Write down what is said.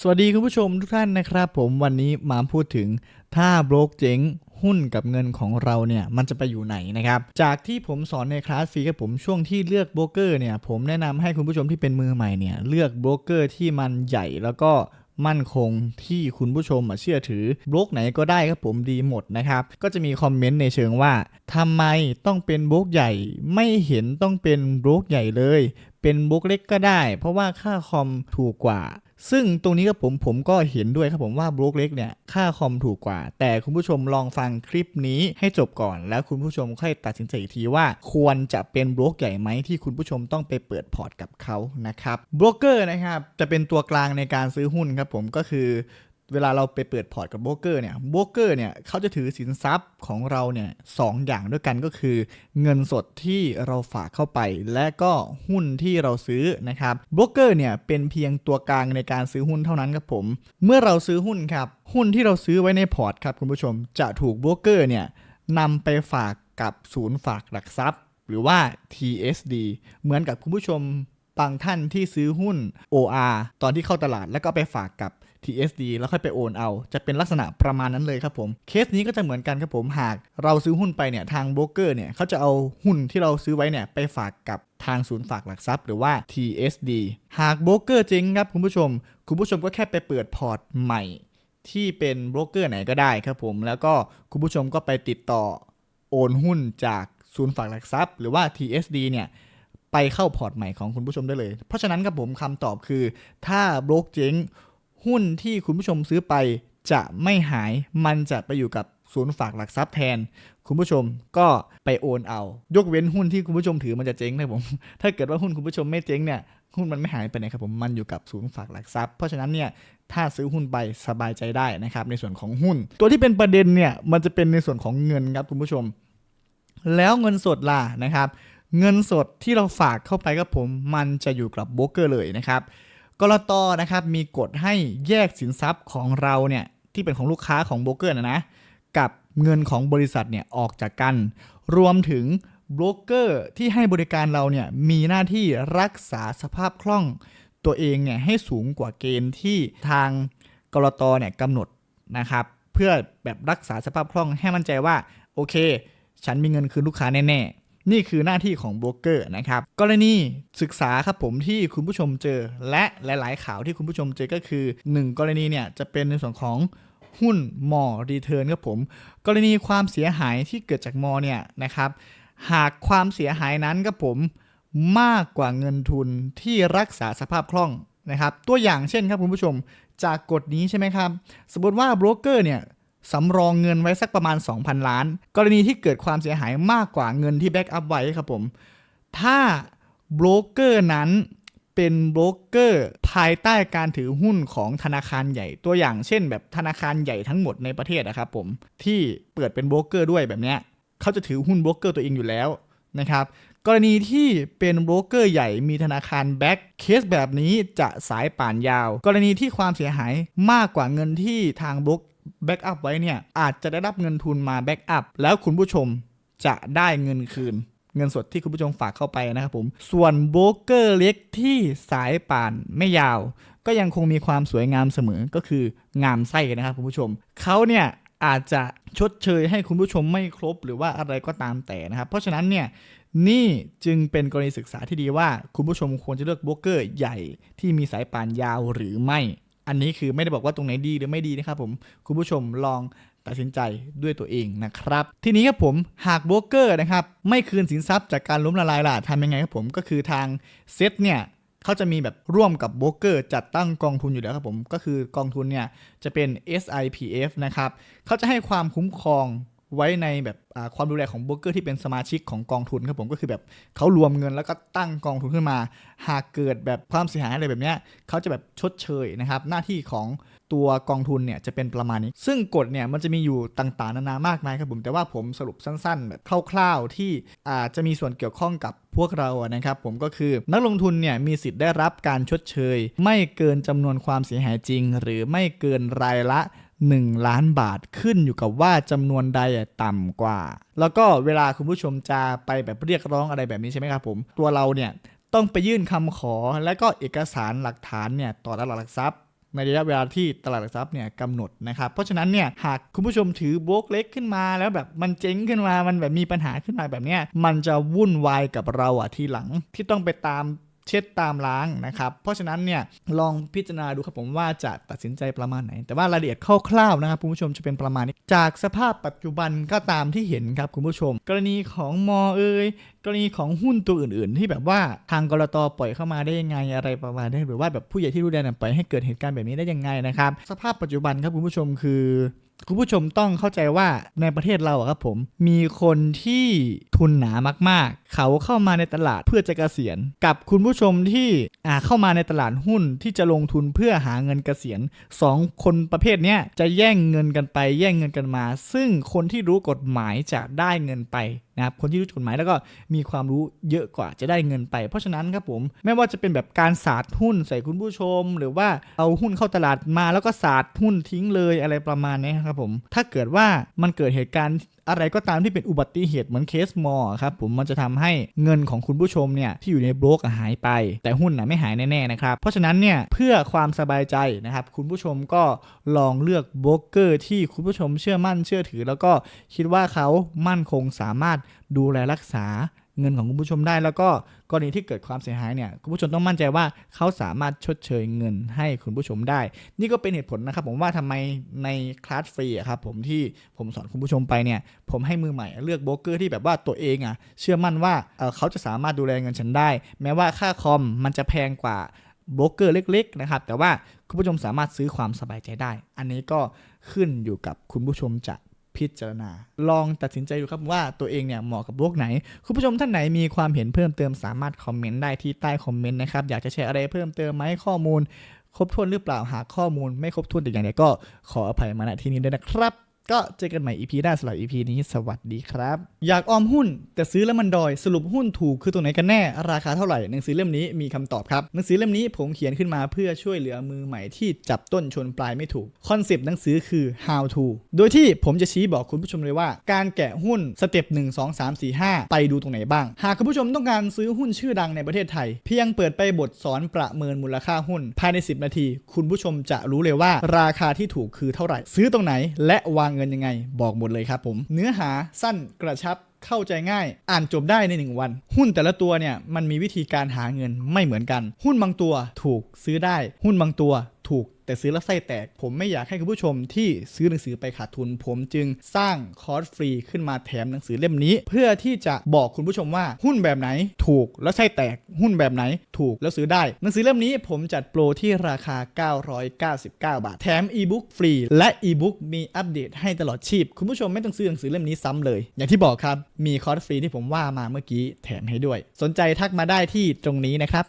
สวัสดีคุณผู้ชมทุกท่านนะครับผมวันนี้มาพูดถึงถ้าโบรกเจ๊งหุ้นกับเงินของเราเนี่ยมันจะไปอยู่ไหนนะครับจากที่ผมสอนในคลาสฟรีครับผมช่วงที่เลือกโบรกเกอร์เนี่ยผมแนะนำให้คุณผู้ชมที่เป็นมือใหม่เนี่ยเลือกโบรกเกอร์ที่มันใหญ่แล้วก็มั่นคงที่คุณผู้ชมเชื่อถือโบรกไหนก็ได้ครับผมดีหมดนะครับ ก็จะมีคอมเมนต์ในเชิงว่าทำไมต้องเป็นโบรกใหญ่ ไม่เห็นต้องเป็นโบรกใหญ่เลย เป็นโบรกเล็กก็ได้ เพราะว่าค่าคอมถูกกว่า ซึ่งตรงนี้ครับผมผมก็เห็นด้วยครับผมว่าบล็อกเล็กเนี่ยค่าคอมถูกกว่า แต่คุณผู้ชมลองฟังคลิปนี้ให้จบก่อน แล้วคุณผู้ชมค่อยตัดสินใจอีกทีว่า ควรจะเป็นบล็อกใหญ่ไหมที่คุณผู้ชมต้องไปเปิดพอร์ตกับเขานะครับโบรกเกอร์นะครับจะเป็นตัวกลางในการซื้อหุ้นครับผมก็คือ เวลาเราไปเปิดพอร์ตกับโบรกเกอร์เนี่ยโบรกเกอร์เนี่ยเขาจะถือสินทรัพย์ของเราเนี่ยสองอย่างด้วยกันก็คือ เงินสดที่เราฝากเข้าไป และก็หุ้นที่เราซื้อนะครับโบรกเกอร์เนี่ยเป็นเพียงตัวกลางในการซื้อหุ้นเท่านั้นครับผม เมื่อเราซื้อหุ้นครับหุ้นที่เราซื้อไว้ในพอร์ตครับคุณผู้ชมจะถูกโบรกเกอร์เนี่ยนำไปฝากกับศูนย์ฝากหลักทรัพย์ หรือว่า TSD เหมือนกับคุณผู้ชมบางท่านที่ซื้อหุ้น OR ตอนที่เข้าตลาดแล้วก็ไปฝากกับ TSD แล้วค่อยไปโอนเอา จะเป็นลักษณะประมาณนั้นเลยครับผม เคสนี้ก็จะเหมือนกันครับผม หากเราซื้อหุ้นไปเนี่ย ทางโบรกเกอร์เนี่ยเขาจะเอาหุ้นที่เราซื้อไว้เนี่ยไปฝากกับทางศูนย์ฝากหลักทรัพย์หรือว่า TSD หากโบรกเกอร์เจ๊งครับคุณผู้ชม คุณผู้ชมก็แค่ไปเปิดพอร์ตใหม่ที่เป็นโบรกเกอร์ไหนก็ได้ครับผม แล้วก็คุณผู้ชมก็ไปติดต่อโอนหุ้นจากศูนย์ฝากหลักทรัพย์ หรือว่า TSD เนี่ยไปเข้าพอร์ตใหม่ของคุณผู้ชมได้เลย เพราะฉะนั้นครับผมคำตอบคือ ถ้าโบรกเจ๊ง หุ้นที่คุณผู้ชมซื้อไปจะไม่หายมันจะไปอยู่กับศูนย์ฝากหลักทรัพย์แทน คุณผู้ชมก็ไปโอนเอา ยกเว้นหุ้นที่คุณผู้ชมถือมันจะเจ๊งนะผม ถ้าเกิดว่าหุ้นคุณผู้ชมไม่เจ๊งเนี่ยหุ้นมันไม่หายไปไหนครับผมมันอยู่กับศูนย์ฝากหลักทรัพย์ เพราะฉะนั้นเนี่ยถ้าซื้อหุ้นไปสบายใจได้นะครับในส่วนของหุ้น ตัวที่เป็นประเด็นเนี่ยมันจะเป็นในส่วนของเงินครับคุณผู้ชม แล้วเงินสดล่ะนะครับ เงินสดที่เราฝากเข้าไปครับผมมันจะอยู่กับโบรกเกอร์เลยนะครับ กรตนะครับมีกฎให้แยกสินทรัพย์ของเราเนี่ยที่เป็นของลูกค้าของโบรกเกอร์นะนะกับเงินของบริษัทเนี่ยออกจากกัน รวมถึงโบรกเกอร์ที่ให้บริการเราเนี่ยมีหน้าที่รักษาสภาพคล่องตัวเองเนี่ยให้สูงกว่าเกณฑ์ที่ทางกรตเนี่ยกำหนดนะครับ เพื่อแบบรักษาสภาพคล่องให้มั่นใจว่าโอเค ฉันมีเงินคืนลูกค้าแน่ๆ นี่คือหน้าที่ของโบรกเกอร์นะครับ กรณีศึกษาครับผมที่คุณผู้ชมเจอ และหลาย ๆ ข่าวที่คุณผู้ชมเจอก็คือ 1 กรณีเนี่ยจะเป็นในส่วนของหุ้นมอรีเทิร์นครับผม กรณีความเสียหายที่เกิดจากมอเนี่ยนะครับ หากความเสียหายนั้นครับผมมากกว่าเงินทุนที่รักษาสภาพคล่องนะครับ ตัวอย่างเช่นครับคุณผู้ชมจากกฎนี้ใช่ไหมครับ สมมติว่าโบรกเกอร์เนี่ย สำรองเงินไว้สักประมาณ 2,000 ล้าน กรณีที่เกิดความเสียหายมากกว่าเงินที่แบ็กอัพไว้ครับผม ถ้าโบรกเกอร์นั้นเป็นโบรกเกอร์ภายใต้การถือหุ้นของธนาคารใหญ่ตัวอย่างเช่น แบบธนาคารใหญ่ทั้งหมดในประเทศนะครับผมที่เปิดเป็นโบรกเกอร์ด้วยแบบเนี้ยเขาจะถือหุ้นโบรกเกอร์ตัวเองอยู่แล้วนะครับกรณีที่เป็นโบรกเกอร์ใหญ่มีธนาคารแบ็กเคสแบบนี้จะสายป่านยาว กรณีที่ความเสียหายมากกว่าเงินที่ทางโบรก แบ็กอัพไว้เนี่ยอาจจะได้รับเงินทุนมาแบ็กอัพแล้วคุณผู้ชมจะได้เงินคืน เงินสดที่คุณผู้ชมฝากเข้าไปนะครับผม ส่วนโบรกเกอร์เล็กที่สายป่านไม่ยาว ก็ยังคงมีความสวยงามเสมอก็คืองามไส้นะครับคุณผู้ชมเขาเนี่ยอาจจะชดเชยให้คุณผู้ชมไม่ครบหรือว่าอะไรก็ตามแต่นะครับ เพราะฉะนั้นเนี่ยนี่จึงเป็นกรณีศึกษาที่ดีว่า คุณผู้ชมควรจะเลือกโบรกเกอร์ใหญ่ที่มีสายป่านยาวหรือไม่ อันนี้คือไม่ได้บอกว่าตรงไหนดีหรือไม่ดีนะครับผมคุณผู้ชมลองตัดสินใจด้วยตัวเองนะครับ ทีนี้ครับผมหากโบรกเกอร์นะครับ ไม่คืนสินทรัพย์จากการล้มละลายล่ะทำยังไงครับผมก็คือทางเซ็ตเนี่ยเขาจะมีแบบร่วมกับโบรกเกอร์จัดตั้งกองทุนอยู่แล้วครับผมก็คือกองทุนเนี่ยจะเป็น SIPF นะครับเขาจะให้ความคุ้มครอง ไว้ในแบบความดูแลของโบรกเกอร์ที่เป็นสมาชิกของกองทุนครับผมก็คือแบบเขารวมเงินแล้วก็ตั้งกองทุนขึ้นมา หากเกิดแบบความเสียหายอะไรแบบเนี้ยเขาจะแบบชดเชยนะครับ หน้าที่ของตัวกองทุนเนี่ยจะเป็นประมาณนี้ ซึ่งกฎเนี่ยมันจะมีอยู่ต่างๆนานามากมายครับผม แต่ว่าผมสรุปสั้นๆแบบคร่าวๆที่อาจจะมีส่วนเกี่ยวข้องกับพวกเรานะครับผมก็คือนักลงทุนเนี่ยมีสิทธิ์ได้รับการชดเชย ไม่เกินจำนวนความเสียหายจริง หรือไม่เกินรายละ 1 ล้านบาทขึ้นอยู่กับว่าจำนวนใดต่ำกว่า แล้วก็เวลาคุณผู้ชมจะไปแบบเรียกร้องอะไรแบบนี้ใช่ไหมครับผม ตัวเราเนี่ยต้องไปยื่นคำขอและก็เอกสารหลักฐานเนี่ยต่อตลาดหลักทรัพย์ในระยะเวลาที่ตลาดหลักทรัพย์เนี่ยกำหนดนะครับ เพราะฉะนั้นเนี่ยหากคุณผู้ชมถือโบรกเล็กขึ้นมา แล้วแบบมันเจ๊งขึ้นมา มันแบบมีปัญหาขึ้นมาแบบเนี้ยมันจะวุ่นวายกับเราอะทีหลังที่ต้องไปตาม เช็ดตามล้างนะครับ เพราะฉะนั้นเนี่ยลองพิจารณาดูครับผมว่าจะตัดสินใจประมาณไหน แต่ว่ารายละเอียดคร่าวๆนะครับคุณผู้ชมจะเป็นประมาณนี้จากสภาพปัจจุบันก็ตามที่เห็นครับคุณผู้ชม กรณีของมอเอยกรณีของหุ้นตัวอื่น ๆ ที่แบบว่าทางกรตปล่อยเข้ามาได้ยังไงอะไรประมาณนี้หรือว่าแบบผู้ใหญ่ที่รู้แลนปล่อยให้เกิดเหตุการณ์แบบนี้ได้ยังไงนะครับ สภาพปัจจุบันครับคุณผู้ชมคือคุณผู้ชมต้องเข้าใจว่าในประเทศเราครับผมมีคนที่ทุนหนามากๆเขาเข้ามาในตลาดเพื่อจะเกษียณ กับคุณผู้ชมที่อ่าเข้ามาในตลาดหุ้นที่จะลงทุนเพื่อหาเงินเกษียณสองคนประเภทเนี้ยจะแย่งเงินกันไปแย่งเงินกันมา ซึ่งคนที่รู้กฎหมายจะได้เงินไปนะครับคนที่รู้กฎหมายแล้วก็มีความรู้เยอะกว่าจะได้เงินไป เพราะฉะนั้นครับผมไม่ว่าจะเป็นแบบการสาดหุ้นใส่คุณผู้ชม หรือว่าเอาหุ้นเข้าตลาดมาแล้วก็สาดหุ้นทิ้งเลยอะไรประมาณนี้ครับผมถ้าเกิดว่ามันเกิดเหตุการณ์ อะไรก็ตามที่เป็นอุบัติเหตุเหมือนเคสมอครับผมมันจะทำให้เงินของคุณผู้ชมเนี่ยที่อยู่ในโบรกอกหายไป แต่หุ้นนะไม่หายแน่ๆนะครับเพราะฉะนั้นเนี่ยเพื่อความสบายใจนะครับคุณผู้ชมก็ลองเลือกโบรกเกอร์ที่คุณผู้ชมเชื่อมั่นเชื่อถือ แล้วก็คิดว่าเขามั่นคงสามารถดูแลรักษา เงินของคุณผู้ชมได้ แล้วก็กรณีที่เกิดความเสียหายเนี่ยคุณผู้ชมต้องมั่นใจว่าเขาสามารถชดเชยเงินให้คุณผู้ชมได้ นี่ก็เป็นเหตุผลนะครับ ผมว่าทำไมในคลาสฟรีครับผมที่ผมสอนคุณผู้ชมไปเนี่ยผมให้มือใหม่เลือกโบรกเกอร์ที่แบบว่าตัวเองอะเชื่อมั่นว่าเอ่อเขาจะสามารถดูแลเงินฉันได้ แม้ว่าค่าคอมมันจะแพงกว่าโบรกเกอร์เล็ก ๆ นะครับ แต่ว่าคุณผู้ชมสามารถซื้อความสบายใจได้ อันนี้ก็ขึ้นอยู่กับคุณผู้ชมจะ พิจารณา ลองตัดสินใจดูครับว่าตัวเองเนี่ยเหมาะกับโรคไหน คุณผู้ชมท่านไหนมีความเห็นเพิ่มเติมสามารถคอมเมนต์ได้ที่ใต้คอมเมนต์นะครับ อยากจะแชร์อะไรเพิ่มเติมไหมข้อมูล ครบถ้วนหรือเปล่าหากข้อมูลไม่ครบถ้วนแต่อย่างใดก็ขออภัยมาณที่นี้ด้วยนะครับ ก็เจอกันใหม่ EP หน้าสำหรับ EP นี้สวัสดีครับ อยากออมหุ้น แต่ซื้อแล้วมันดอยสรุปหุ้นถูกคือตัวไหนกันแน่ ราคาเท่าไหร่หนังสือเล่มนี้มีคำตอบครับหนังสือเล่มนี้ผมเขียนขึ้นมาเพื่อช่วยเหลือมือใหม่ที่จับต้นชนปลายไม่ถูกคอนเซปต์หนังสือคือ how to โดยที่ผมจะชี้บอกคุณผู้ชมเลยว่า การแกะหุ้นสเต็ป1 2 3 4 5 ไปดูตรงไหนบ้าง หากคุณผู้ชมต้องการซื้อหุ้นชื่อดังในประเทศไทย เพียงเปิดไปบทสอนประเมินมูลค่าหุ้น ภายใน 10 นาที คุณผู้ชมจะรู้เลยว่า ราคาที่ถูกคือเท่าไหร่ ซื้อตรงไหนและวางเงินยังไง บอกหมดเลยครับผม เนื้อหาสั้นกระชับเข้าใจง่าย อ่านจบได้ใน 1 วัน หุ้นแต่ละตัวเนี่ยมันมีวิธีการหาเงินไม่เหมือนกัน หุ้นบางตัวถูกซื้อได้ หุ้นบางตัวถูก แต่ซื้อแล้วไส้แตก ผมไม่อยากให้คุณผู้ชมที่ซื้อหนังสือไปขาดทุน ผมจึงสร้างคอร์สฟรีขึ้นมาแถมหนังสือเล่มนี้ เพื่อที่จะบอกคุณผู้ชมว่าหุ้นแบบไหนถูกแล้วไส้แตกหุ้นแบบไหนถูกแล้วซื้อได้ หนังสือเล่มนี้ผมจัดโปรที่ราคา 999 บาท แถมอีบุ๊กฟรีและอีบุ๊กมีอัปเดตให้ตลอดชีพ คุณผู้ชมไม่ต้องซื้อหนังสือเล่มนี้ซ้ำเลย อย่างที่บอกครับมีคอร์สฟรีที่ผมว่ามาเมื่อกี้แถมให้ด้วย สนใจทักมาได้ที่ตรงนี้นะครับ